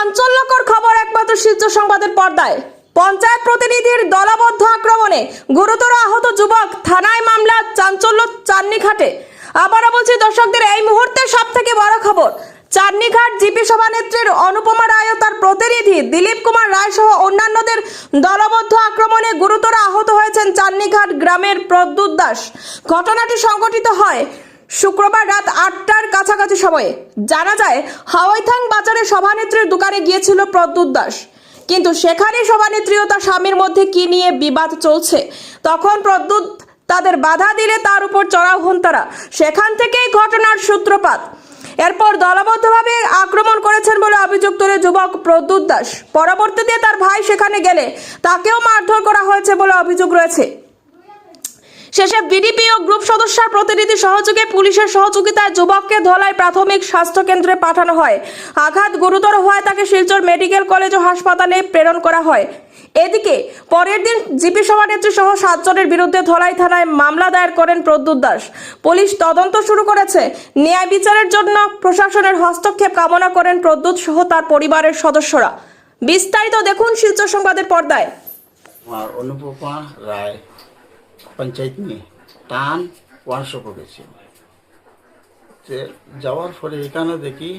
চাঞ্চল্যকর খবর একমাত্র শিলচর সংবাদের পর্দায়। পঞ্চায়েত প্রতিনিধির দলবদ্ধ আক্রমণে গুরুতর আহত যুবক থানায় মামলা চাঞ্চল্য চান্নিঘাটে। আবারও বলছি, দর্শকদের, এই মুহূর্তে সব থেকে বড় খবর, চান্নিঘাট জিপি সভানেত্রীর অনুপমা রায় ও তার প্রতিনিধি দিলীপ কুমার রায় সহ অন্যান্যদের দলবদ্ধ আক্রমণে গুরুতর আহত হয়েছেন চান্নিঘাট গ্রামের প্রদ্যুৎ দাস। ঘটনাটি সংঘটিত হয় শুক্রবার রাত আটটার কাছাকাছি সময়ে জানা যায়, হাওয়াইথাং বাজারে সভানেত্রীর দোকানে গিয়েছিল প্রদ্যুৎ দাস। কিন্তু সেখানে সভানেত্রী ও তার স্বামীর মধ্যে কি নিয়ে বিবাদ চলছে? তখন প্রদ্যুৎ তাদের বাধা দিলে তার উপর চড়াও হন তারা। সেখান থেকেই ঘটনার সূত্রপাত। এরপর দলবদ্ধভাবে আক্রমণ করেছেন বলে অভিযোগ তোলে যুবক প্রদ্যুৎ দাস। পরবর্তীতে তার ভাই সেখানে গেলে তাকেও মারধর করা হয়েছে বলে অভিযোগ রয়েছে। শেষে বিডিপি ও গ্রুপ সদস্যের প্রতিনিধি সহযোগে পুলিশের সহযোগিতায় যুবককে ধলাই প্রাথমিক স্বাস্থ্য কেন্দ্রে পাঠানো হয়। আঘাত গুরুতর হওয়ায় তাকে শিলচর মেডিকেল কলেজ ও হাসপাতালে প্রেরণ করা হয়। এদিকে, পরের দিন জিপি সভানেত্রী সহ সাতজনের বিরুদ্ধে ধলাই থানায় মামলা দায়ের করেন প্রদ্যুৎ দাস। পুলিশ তদন্ত শুরু করেছে। ন্যায় বিচারের জন্য প্রশাসনের হস্তক্ষেপ কামনা করেন প্রদ্যুৎ সহ তার পরিবারের সদস্যরা। বিস্তারিত দেখুন শিলচর সংবাদের পর্দায়। অনুপমা রায়। পঞ্চায়েত নিয়ে টান ওয়ানশো করেছে। যে যাওয়ার পরে এখানে দেখি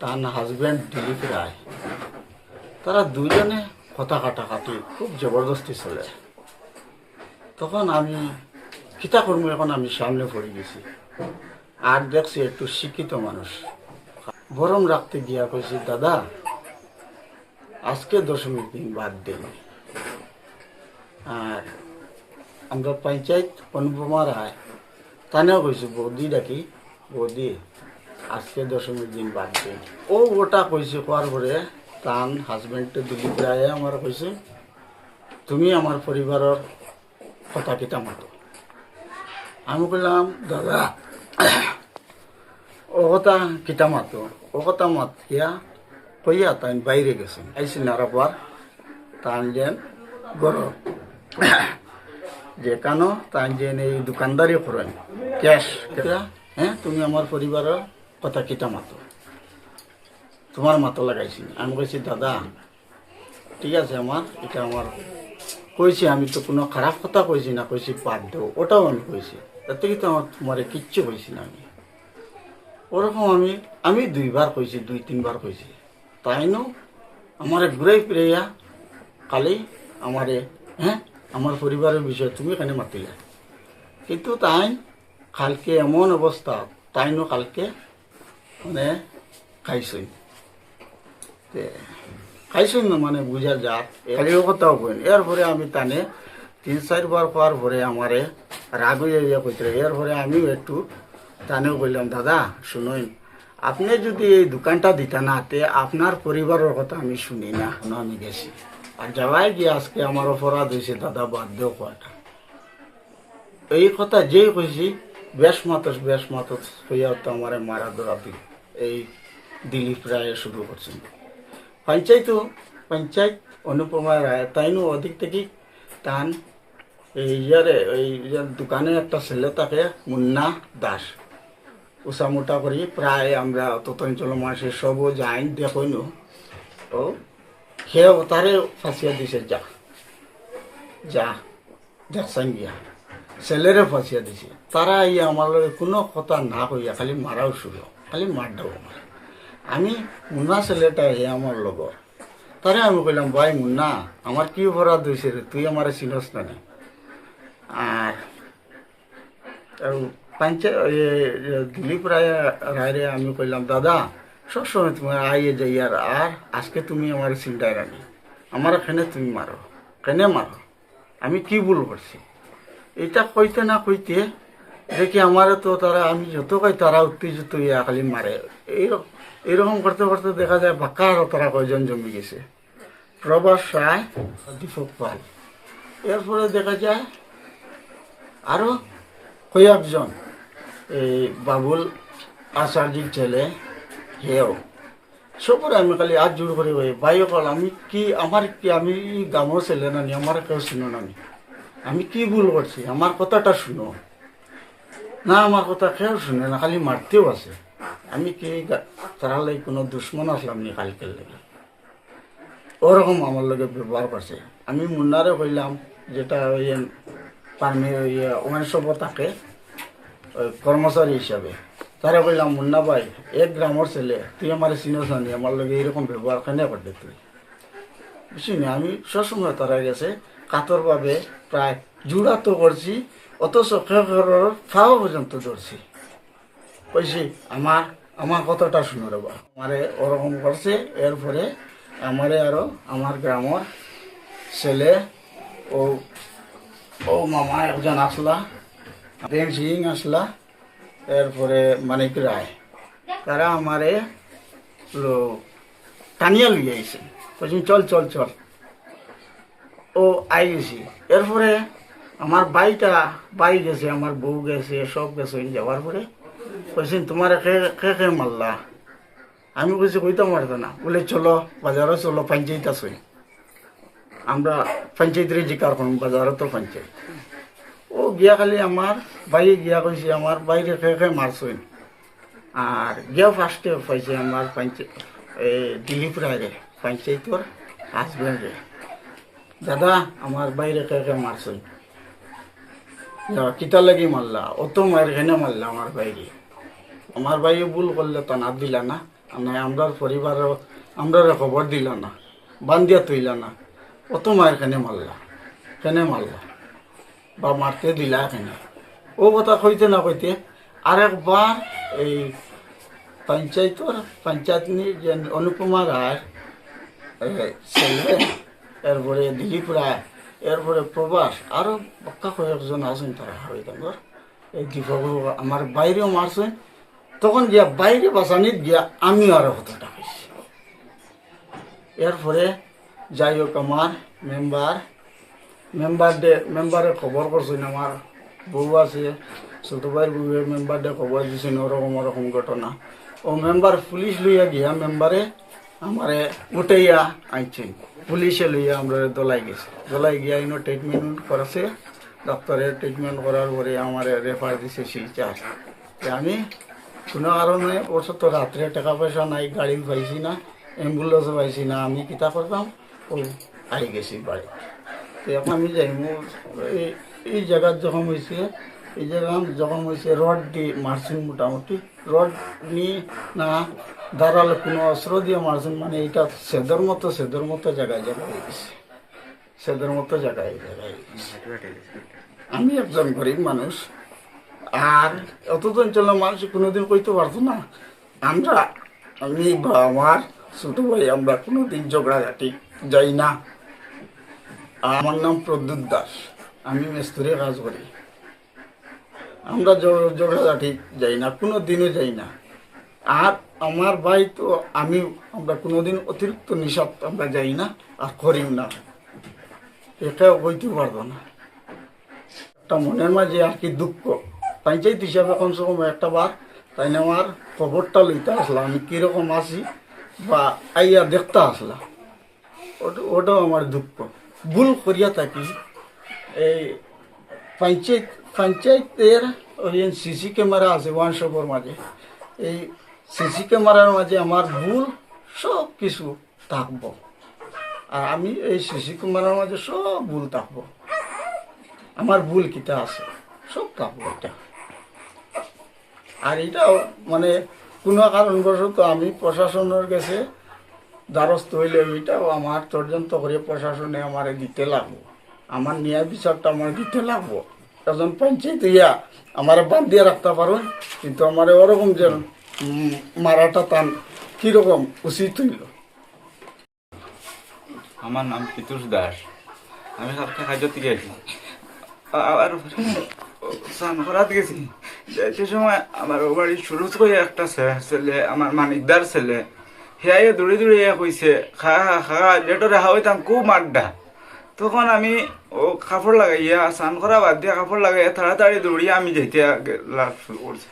টান হাজব্যান্ড দিলীপ রায়, তারা দুজনে কথা কাটাকাটি খুব জবরদস্তি চলে। তখন আমি কিতা কর্ম এখন আমি সামনে পড়ে গেছি। আর দেখছি একটু শিক্ষিত মানুষ। বরং রাখতে গিয়া কইছি, দাদা, আজকে দশমীর দিন বাদ দিন। আর আমরা পঞ্চায়েত অনুপমা রায় তানেও কইছো বৌদি ডাকি বৌদি, আজকে দশমীর দিন বাদ ও ওটা কইছে কোয়ার পরে, তান হাজবেন্ডে দিলীপ রায়ে আমার কইছে, তুমি আমার পরিবারের কথা কিতা মাতো? আমি কইলাম, দাদা, ও কথা কিতা মাতো? ও কথা মাত কিয়া কইয়া তাই বাইরে গেছেন। আইসি নারাপার তান যেন গরম যে কেন তাই যে এই দোকানদারি করেন। ক্যাশ হ্যাঁ তুমি আমার পরিবারের কথা কিতা মাতো। তোমার মাতো লাগাইছি আমি কইছি, দাদা, ঠিক আছে আমার, এটা আমার কইছি, আমি তো কোনো খারাপ কথা কইছি না, কইছি বাদ দেও, ওটাও আমি কইছি। তাতে কিন্তু আমার তোমার কিচ্ছু কইছি না আমি? ওরকম আমি আমি দুইবার কইছি, দুই, তিনবার কইছি। তাই নো, আমারে ঘুরাই ফিরাইয়া কালি আমারে হ্যাঁ আমার পরিবারের বিষয় তুমি এখানে মাতিলে। কিন্তু তাই কালকে এমন অবস্থা তাইনো কালকে মানে খাইছই। খাইছই না মানে বুঝা যা খালিও কথাও কইন। এরপরে আমি তানে তিন চারবার হওয়ার পরে আমারে রাগ হয়ে ইয়ে কইতে এরপরে আমিও একটু তানেও কইলাম দাদা শুনুন আপনি যদি এই দোকানটা দিতে না তে আপনার পরিবারের কথা আমি শুনি না না আমি গেছি। আর যাওয়াই গিয়ে আজকে আমার অপরাধ হয়েছে, দাদা দেও কয়টা এই কথা যেই কইছি, বেশ মাতস বেশ মাতস হইয়া তো আমার মারা দৌড়াবি এই দিলীপ রায় শুরু করছেন। পঞ্চায়েত পঞ্চায়েত অনুপমা রায় তাইনও অধিক থেকে টান এই ইয়ারে, এই যে দোকানে একটা ছেলে থাকে, মুন্না দাস। উষামোটা করি, প্রায় আমরা ততঞ্চল মাসে সবও যাই, দেখইনু। ও সেও তারে ফাঁসিয়া দিছে, যা। যা দেখছেন গিয়া ছেলেরে ফাঁসিয়া দিছে। তারা এই আমার লগে কোনো কথা না কইয়া খালি মারাও শুরু খালি মার দাও আমার। আমি মুন্না ছেলেটা হে আমার লগর তারে আমি কইলাম, ভাই মুন্না, আমার কি অপরাধ হয়েছে রে? তুই আমার চিনস না নি?" আর পঞ্চায়ত দিলীপ রায় রায়রে আমি কইলাম, দাদা সবসময় তুমি আইয়ে যাই আর আর আজকে তুমি আমার চিন্তায় রাখি আমার এখানে তুমি মারো। কেনে মারো? আমি কি ভুল করছি? এটা কইতে না কইতে দেখি আমার তো তারা আমি যত কই তারা উত্তেজিত ইয়া খালি মারে। এইরকম এইরকম করতে করতে দেখা যায় বাক্কা আরও তারা কয়জন জমি গেছে। প্রবাস রায়, দীপক পাল। এরপরে দেখা যায় আরও কয়েকজন। এই বাবুল আচার্যির ছেলে হেও। সবরে আমি খালি আজ জোর করে কই ভাই অকল আমি কি, আমার কি, আমি গামো ছেলে নানি আমার কেউ শুনো নানি। আমি কি ভুল করছি আমার কথাটা শুনো। না আমার কথা কেউ শুনে না, খালি মারতেও আছে। আমি কি তারা কোনো দুশ্মন আসলাম নি কালকের লাগে? ওরকম আমার লগে ব্যবহার করছে আমি মুন্নারে কইলাম, যেটা ওই পারমি ওখানে সব থাকে, ওই কর্মচারী হিসাবে তারা কইলাম মুন্না ভাই, এক গ্রামের ছেলে, তুই আমার চিনোস নি আমার লগে এরকম ব্যবহার কেন করতে তুই? বুঝলি আমি সবসময় তারা গেছে কাতরভাবে প্রায় জুড়া তো করছি, অথচ খেয়ে ফাও পর্যন্ত ধরছি। কইছি, আমার আমার কথাটা শুনে রবা আমারে ওরকম করছে, এরপরে আমারে আরও আমার গ্রামের ছেলে ও ও মামা একজন আসলা প্রেম সিং আসলা এরপরে মানিক রায়, তারা আমারে লো- টানিয়া লুই আইছে। কইছি, চল চল চল। ও আই গেছি এরপরে আমার বাইটা বাই গেছে, আমার বউ গেছে, সব গেছে যাওয়ার পরে। কইছেন তোমার কে কে কে মারলা? আমি কইছি কইতে মারতো না। বলে, চলো বাজারও চলো, পঞ্চায়েত আছে। আমরা পঞ্চায়েতের জিকার করুন বাজারও তো পঞ্চায়েত। ও গিয়া খালি আমার বাই গিয়া কইছে আমার বাইরে কে মারছইন আর গিয়া ফার্স্টে পাইছে আমার পঞ্চায়েত দিলীপ রায় রে পঞ্চায়েতর হাজবেন্ড রে দাদা আমার বাইরে কে মারছইন কিতা লাগি মারলা অত মায়ের ঘেনে মারলা আমার বাইরে আমার বাইরে ভুল করলে তো না দিলা না। মানে আমরা পরিবার আমরা খবর দিলা না। বান্ধিয়া তুইলা না। অত মায়ের কেনে মারলা কেনে মারলা বা মারতে দিলা কেনে। ও কথা কইতে না কইতে আরেকবার এই পঞ্চায়েতর পঞ্চায়েতনি যে অনুপমা রায় ছেলে, এরপরে দিলীপ রায়, এরপরে প্রবাস আরও পক্কা কয়েকজন আছেন তারা হরিদাঙ্গর এই দীপক আমার বাইরেও মারছেন। তখন গিয়া বাইরে বাসানিত গিয়া আমিও আরও হতটা হয়েছি এরপরে যাই হোক আমার মেম্বার মেম্বার ডে মেম্বারে খবর করছেন আমার বউ আছে ছোট ভাইয়ের বউয়ে মেম্বার ডে খবর দিছেন ওরকম ওরকম ঘটনা। ও মেম্বার পুলিশ লইয়া গিয়া মেম্বারে আমারে উঠাইয়া আনছেন পুলিশে লইয়া আমরা দলাই গেছি। দলাই গিয়া ইনো ট্রিটমেন্ট করাছে ডক্টরে ট্রিটমেন্ট করার পরে আমার রেফার দিছে শিলচার আমি কোনো কারণে ওর তো রাত্রে টাকা পয়সা নাই, গাড়ি পাইছি না অ্যাম্বুলেন্সও পাইছি না, আমি কিতা করতাম ও আই গেছি বাড়ি তো এখন আমি যাই এই জায়গার যখন হয়েছে, এই জায়গা যখন হয়েছে, রড দিয়ে মারছেন মোটামুটি। রড নিয়ে না দাঁড়ালে কোনো অস্ত্র দিয়ে মারছেন মানে এটা সেদের মতো সেদের মতো জায়গায় জায়গায় হয়ে গেছে। সেদের মতো জায়গায় জায়গায়। আমি একজন গরিব মানুষ, আর অত অঞ্চলের মানুষ কোনোদিন কইতে পারতো না। আমরা, আমি বা আমার ছোট ভাই, আমরা কোনোদিন ঝগড়াঝাটি যাই না। আমার নাম প্রদ্যুৎ দাস। আমি মেস্তুরে কাজ করি। আমরা ঝগড়াঝাটি যাই না, কোনো দিনও যাই না। আর আমার ভাই তো আমি, আমরা কোনোদিন অতিরিক্ত নিষাদ আমরা যাই না আর করিও না। এটাও বইতে পারব না। একটা মনের মাঝে আর কি দুঃখ। তাই পঞ্চায়েত হিসাবে কমসে কম একটা বার, তাই না আমার খবরটা লইতে আসলাম। আমি কীরকম আছি বা আইয়া দেখতে আসলাম। ওটা ওটাও আমার দুঃখ। ভুল করিয়া থাকি। এই পঞ্চায়েত, পঞ্চায়েতের ওই সিসি ক্যামেরা আছে ওয়ান শপের মাঝে এই সিসি ক্যামেরার মাঝে আমার ভুল সব কিছু থাকব। আর আমি এই সিসি ক্যামেরার মাঝে সব ভুল থাকব। আমার ভুল কিতা আছে, সব থাকব এটা। আর এটাও মানে কোনো কারণবশত আমি প্রশাসনের কাছে দ্বারস্থ হইলে এটাও আমার তর্জন্ত করে প্রশাসনে আমার দিতে লাগবো। আমার ন্যায় বিচারটা আমার দিতে লাগবো। একজন পঞ্চায়েত ইয়া, আমার বাদ দিয়ে রাখতে পারুন, কিন্তু আমার ওরকম যে মারাটা টান কীরকম উচিত হইল? আমার নাম পিতুষ দাস। আমি কালকে কাজতে গেছি আবার স্নান করাতে গেছি। যাইতে সময় আমার ও বাড়ির শুরু করে একটা ছেলে, আমার মানিকদার ছেলে হিয়াই দৌড়ে দৌড়ে কইছে খা খা খা লেটরে হাওয়াইতাম খুব মাড্ডা তখন আমি ও কাপড় লাগাইয়া স্নান করা বাদ দিয়ে কাপড় লাগাইয়া তাড়াতাড়ি দৌড়িয়ে আমি যেতে লাভ করছি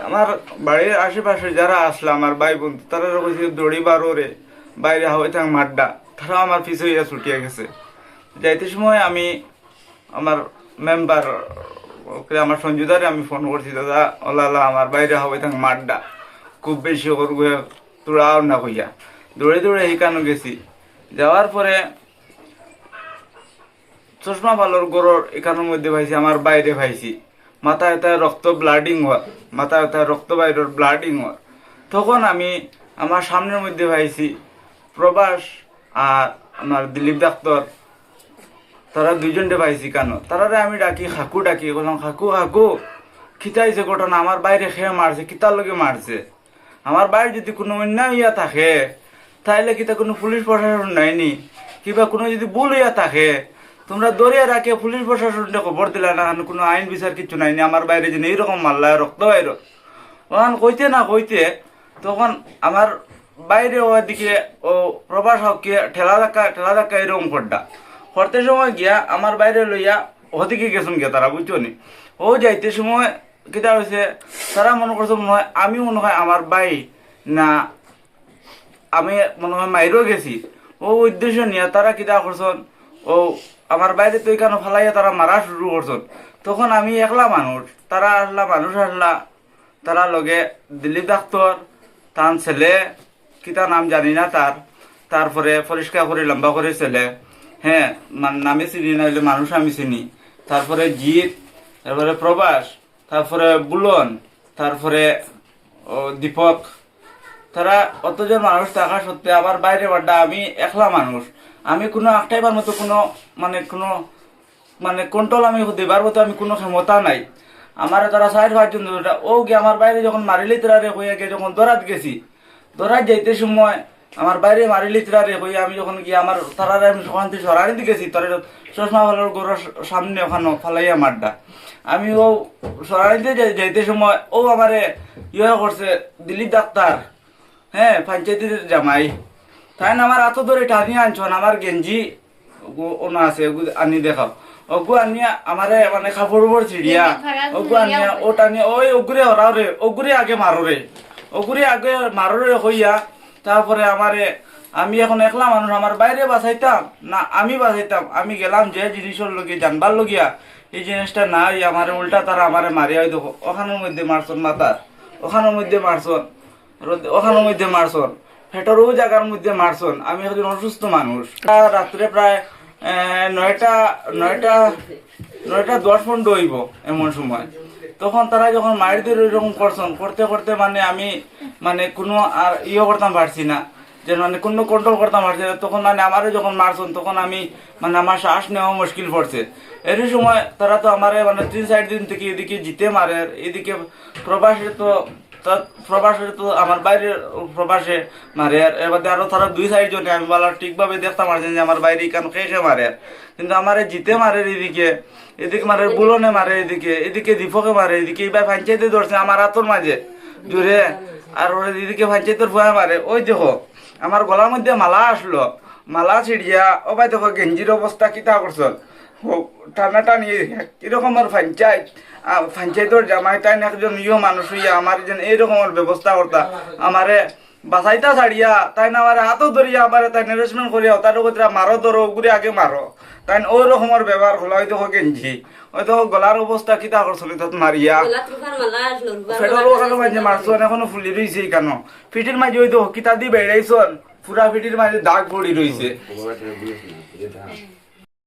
আমার বাড়ির আশেপাশে যারা আসলো আমার ভাই বন্ধু তারা কইছে দড়ি বারো রে বাইরে হাওয়াই থাক মাড্ডা তারা আমার পিছু হইয়া ছুটিয়ে গেছে যাইতে সময় আমি আমার মেম্বার ওকে আমার সঞ্জুদারে আমি ফোন করছি দাদা ওলা ওলা আমার বাইরে হাওয়াই থাক মাড্ডা খুব বেশি করব তোরাও না কইয়া দৌড়ে দৌড়ে সেইখানে গেছি। যাওয়ার পরে চশমা ভালোর গরর এখানের মধ্যে পাইছি আমার বাইরে পাইছি মাথা এটায় রক্ত ব্লাডিং হওয়ার মাথা এটায় রক্ত বাইরের ব্লাডিং হওয়ার। তখন আমি আমার সামনের মধ্যে ভাইছি, প্রবাস আর আমার দিলীপ ডাক্তার, তারা দুইজনটে পাইছি কেন। তারারে আমি ডাকি খাকু ডাকি বললাম খাকু খাকু খিতাইছে ঘটনা আমার বাইরে খেয়ে মারছে, কিতার লগে মারছে? আমার বাইরে যদি কোনো অন্যায় ইয়া থাকে, তাইলে কিতা কোনো পুলিশ প্রশাসন নাইনি? কিবা কোনো যদি ভুল ইয়া থাকে, তোমরা দরিয়া রাখে পুলিশ প্রশাসনটা খবর দিলা না কেন আইন বিচার কিছু নাইনি। আমার বাইরে যে এইরকম মারলা রক্ত বাইর তখন কইতে না কইতে তখন আমার বাইরে ওদিকে ও প্রবাস হককে ঠেলা ধাক্কা ঠেলা ধাক্কা এরকম করডা করতে সময় গিয়া আমার বাইরে লইয়া ওদিকে গেছুন গিয়া তারা, বুঝছ নি? ও যাইতে সময় কিতা হয়েছে তারা মনে করছে মনে হয় আমি মনে হয় আমার বাই না, আমি মনে হয় মাইরও গেছি। ও উদ্দেশ্য নিয়ে তারা কিতা করছন ও আমার বাইরে তো এখানে ফালাইয়া তারা মারা শুরু করছন তখন আমি একলা মানুষ তারা আসলা মানুষ আসলা তারা লগে দিলীপ ডাক্তার তার ছেলে কিতা নাম জানি না তার তারপরে পরিষ্কার করে লম্বা করে ছেলে হ্যাঁ নামে চিনি না হইলে মানুষ আমি চিনি তারপরে জিৎ তারপরে প্রবাস তারপরে বুলন, তারপরে দীপক। তারা অতজন মানুষ থাকা সত্ত্বে আমার বাইরে বাড্ডা, আমি একলা মানুষ। আমি কোনো একটাইবার মতো কোনো মানে কোনো মানে কন্ট্রোল আমি দিবার মতো আমি কোনো ক্ষমতা নাই। আমার তারা সাইড পাঁচজন ও গিয়ে আমার বাইরে যখন মারিলি তারা হইয়া গিয়ে যখন দরাত গেছি। দরাত যাইতে সময় আমার বাইরে মারিলি তারা হইয়া আমি যখন গিয়ে আমার তারারে আমি ওখান থেকে সরানি দিয়ে গেছি তারা চশমা ভালোর গরুর সামনে ওখানে ফালাইয়া মারডা। আমি ও সরানিতে যাইতে সময় ও আমারে ইয়ে করছে দিলীপ ডাক্তার হ্যাঁ পঞ্চায়েতের জামাই। তাই না আমার এত ধরে টানি আনছন আমার গেঞ্জি ওনা আছে আনি দেখাও। ওগু আনিয়া আমারে মানে কাপড় উপর ছিড়িয়া ওগু আনিয়া ও টানিয়া ওই ওগুরে হরাও রে ওগুরে আগে মারো রে। ওগুরে আগে মারো রে হইয়া তারপরে আমারে, আমি এখন একলা মানুষ, আমার বাইরে বাঁচাইতাম, না আমি বাঁচাইতাম, আমি গেলাম যে জিনিসের লগে, জানবার লগিয়া, এই জিনিসটা নাই, আমার উল্টা তারা আমারে মারিয়া ওই দেখো ওখানের মধ্যে মারছন মাতার, ওখানের মধ্যে মারছন ওখানের মধ্যে মারছন ফেটরও জায়গার মধ্যে মারছন আমি একজন অসুস্থ মানুষ। রাত্রে প্রায় নয়টা নয়টা নয়টা দশ পনেরো হইব এমন সময়। তখন তারা যখন মায়ের দিয়ে এরকম করছেন, করতে করতে মানে আমি মানে কোনো আর ইয়ে করতাম পারছি না, যে মানে কোনো কন্ট্রোল করতাম পারছি না। তখন মানে আমারও যখন মারছেন, তখন আমি মানে আমার শ্বাস নেওয়া মুশকিল পড়ছে। এর সময় তারা তো আমারে মানে তিন চার দিন থেকে এদিকে জিতে মারে, এদিকে প্রবাসে তো তা প্রবাসে তো আমার বাইরে প্রবাসে মারে আর এর মধ্যে আরও তারা দুই সাইড জনে আমি বলা ঠিকভাবে দেখতাম পারছেন যে আমার বাইরে কেন খেয়ে খেয়ে মারে কিন্তু আমার জিতে মারে এদিকে এদিকে মারে বুলনে মারে এদিকে এদিকে দীপকে মারে, এদিকে এবার পঞ্চায়েতে ধরছে আমার হাতর মাঝে জুড়ে আর ওর এদিকে পঞ্চায়েতের ভয় মারে, ওই দেখো, আমার গলার মধ্যে মালা আসলো, মালা ছিড়িয়া, ও ভাই দেখো গেঞ্জির অবস্থা কিতা করছল ও টানা টানি এরকম আর পঞ্চায়েত? পঞ্চায়েতের জামাই তাই একজন ইয়ে মানুষ হইয়া আমার যেন এইরকমের ব্যবস্থা করতা। আমারে বাসাইতা ছাড়িয়া তাই না আমার হাতও ধরিয়া আমার তাই নেরেসমেন্ট করিয়া তার কথা মারো ধরো ঘুরে আগে মারো। তাই ওই রকমের ব্যবহার হলো হয়তো হোক গেঞ্জি। হয়তো গলার অবস্থা কিতা করছিল তাত মারিয়া। ফেডার ওখানে মাঝে মারছন এখনও ফুলি রইছে কেন ফিটির মাঝে হয়তো কিতা দি বেড়াইছন পুরা ফিটির মাঝে দাগ পড়ি রইছে